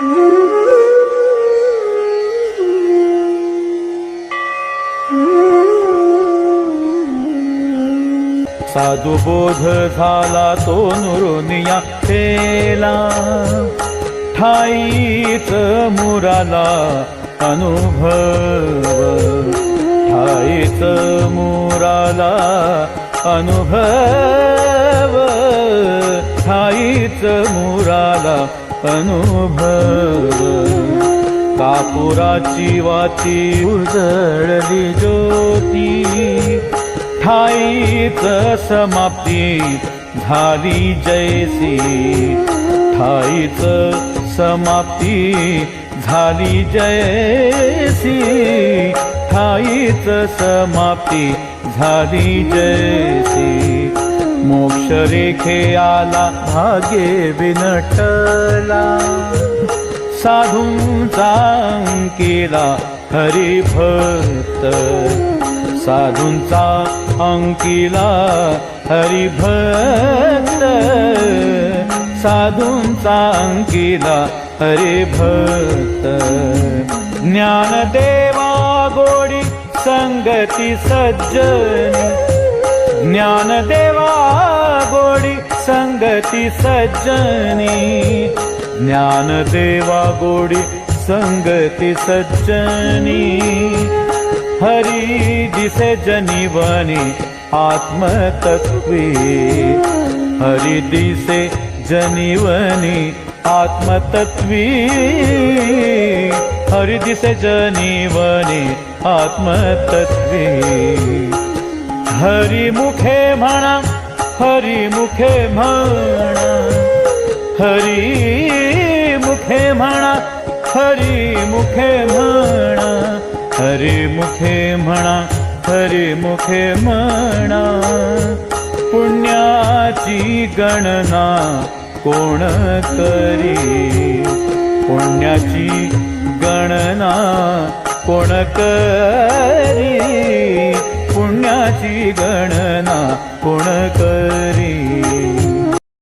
साधू बोध झाला तो नुरुनिया पेला ठाईच मुराला अनुभव. ठाईच मुराला अनुभव. ठाईच मुराला अनुभव. कापुराची वाती उजळली ज्योती. ठाईच समाप्ती झाली जैसी. ठाईच समाप्ती झाली जैसी. ठाईच समाप्ती झाली जैसी. रेखे आला भागे विनटला. साधूंचा अंकिला हरिभक्त. साधूंचा अंकिला हरी भक्त साधूंचा अंकिला हरिभक्त. ज्ञानदेवा गोडी संगती सज्जन. ज्ञानदेवा गोडी संगती सज्जनी। ज्ञानदेवा गोडी संगती सज्जनी। हरी दिसे जनिवनी आत्मतत्वी। हरी दिसे जनिवनी आत्मतत्वी। हरी दिसे जनिवनी आत्मतत्वी हरिमुखे म्हणा हरिमुखे म्हणा हरिमुखे म्हणा हरिमुखे म्हणा हरिमुखे म्हणा हरिमुखे म्हणा. पुण्याची गणना कोण करी? पुण्याची गणना कोण करी? याची गणना कोण करी?